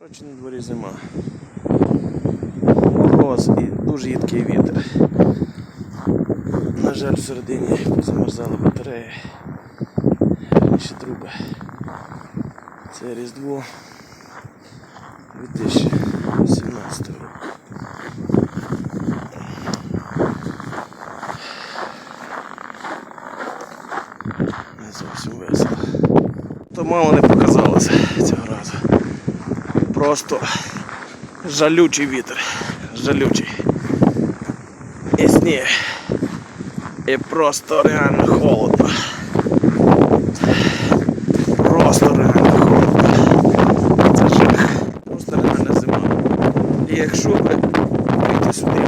Коротше, на дворі зима. Мороз і дуже їдкий вітер. На жаль, всередині позамерзали батареї. Ще труби. Це Різдво 2017 року. Не зовсім весело. То мало не показалося. Просто жалючий вітер. Жалючий. І сніг. І просто реально холодно. Просто реально холодно. Це жах. Просто реальна зима. І якщо ви прийти сюди.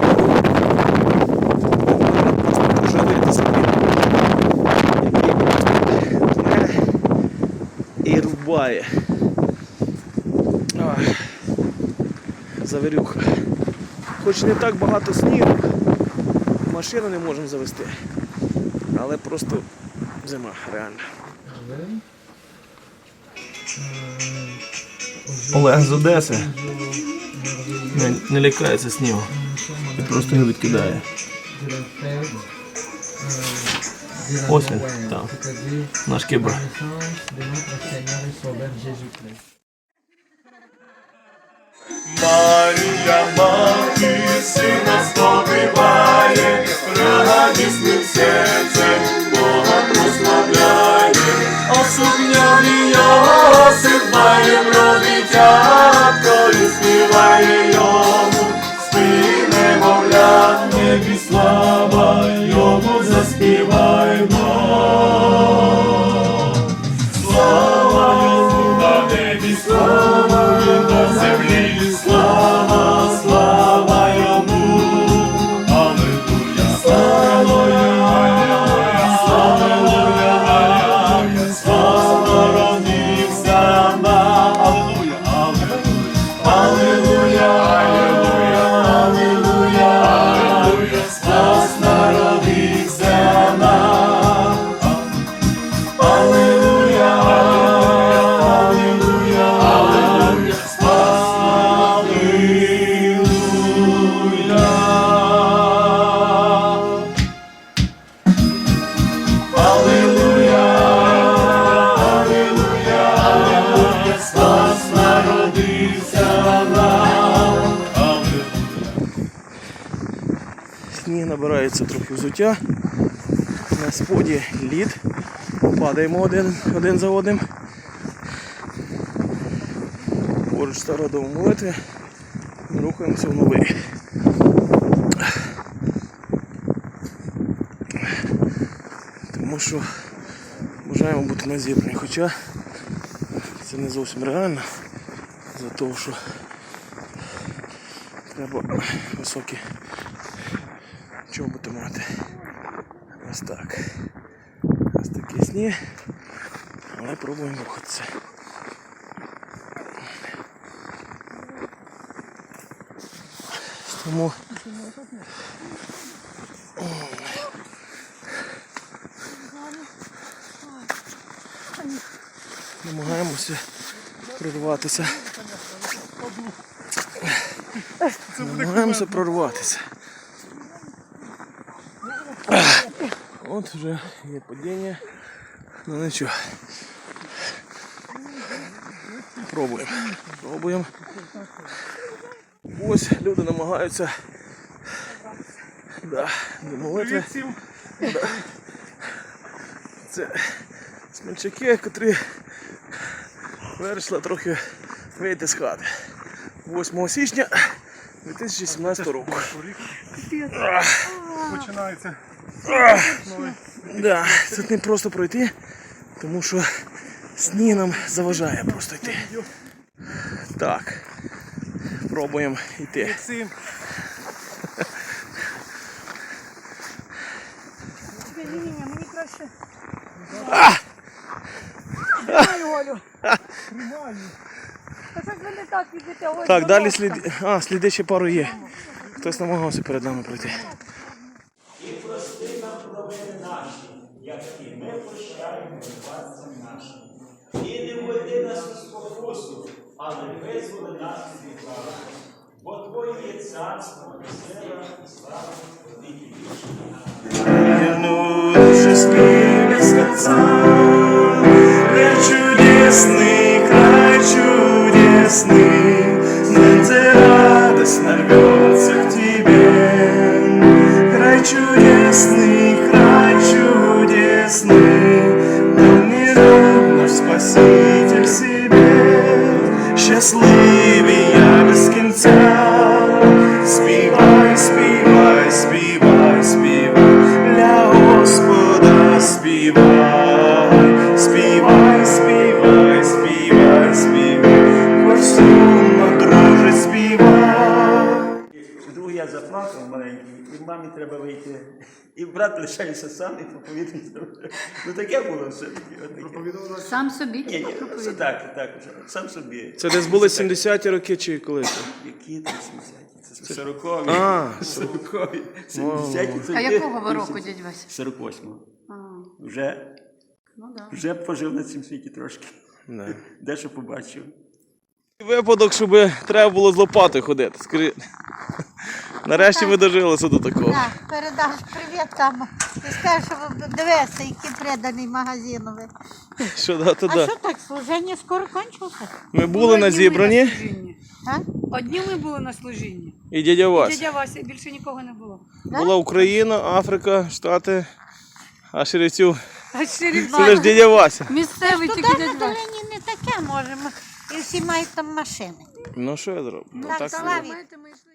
І рубає. Завірюха. Хоч не так багато снігу, машину не можемо завести. Але просто зима, реально. Олег з Одеси. Не, не лякається снігу. І просто його відкидає. Ось він, там. Наш кібр. Марія, мати, сина здобиває, радісним серцем Бога прославляє, осумняний його син має дитятко і співає йому, спи, немовля, небі слава, йому Сніг набирається трохи взуття. На споді лід. Падаємо один, один за одним. Поруч стародому молитви. Рухаємося в новий. Тому що бажаємо бути на зібрані. Хоча це не зовсім реально. За того, що треба високі чоботи мати. Ось так. Ось такі сніг. Але пробуємо рухатися. Тому намагаємося прорватися. Намагаємося прорватися. От вже є падіння. Ну нічого. Пробуємо. Пробуємо. Ось люди намагаються. Да, до молитви. Да. Це смельчаки, котрі вирішили трохи вийти з хати. 8 січня 2017 року. Починається. Да, тут не просто пройти, тому що сніг нам заважає просто йти. Так. Пробуємо йти. Ні, ні, ні, мені краще. Так. Так, далі сліди. А, сліди ще пару є. Хтось намагався перед нами пройти. І прости нам провини наші, як і ми прощаємо винуватцям нашим. І не введи нас у спокусу, але визволи нас від зла. Бо Твоє є царство, і сила, і слава, великі Верну счастливец конца. Край чудесный, край чудесный, Где радостно рвется к тебе. Край чудесный, Маленький, і мамі треба вийти. І брат лишається сам і проповідує. Ну таке було все. Сам собі Ні, ні, це так, так, сам собі. Це десь були 70-ті роки чи коли це? Які там 70-ті? Це 40-ві. А, 40-ві. 70-ті це А якого ви року, дядь Вася? 48-го. А, Вже, ну да. вже пожив на цьому світі трошки. Да. Дещо побачив. Випадок, щоб треба було з лопати ходити. Скажи. Нарешті ми дожилися до такого. Так, передаш привіт там. І скажеш, що ви дивися, який преданий магазиновий. Що да, то А да. що так, служення скоро кончилося? Ми були на зібранні, А? Одні ми були на служінні. і дядя Вася. Дядя Вася, більше нікого не було. Була Україна, Африка, Штати, а Шерівців. А ще Це ж дядя Вася. Місцевий Туди тільки на дядь Вася. долині не таке можемо. І всі мають там машини. Ну що я зроблю? Ну, Так, так, Славі. Знаєте, ми йшли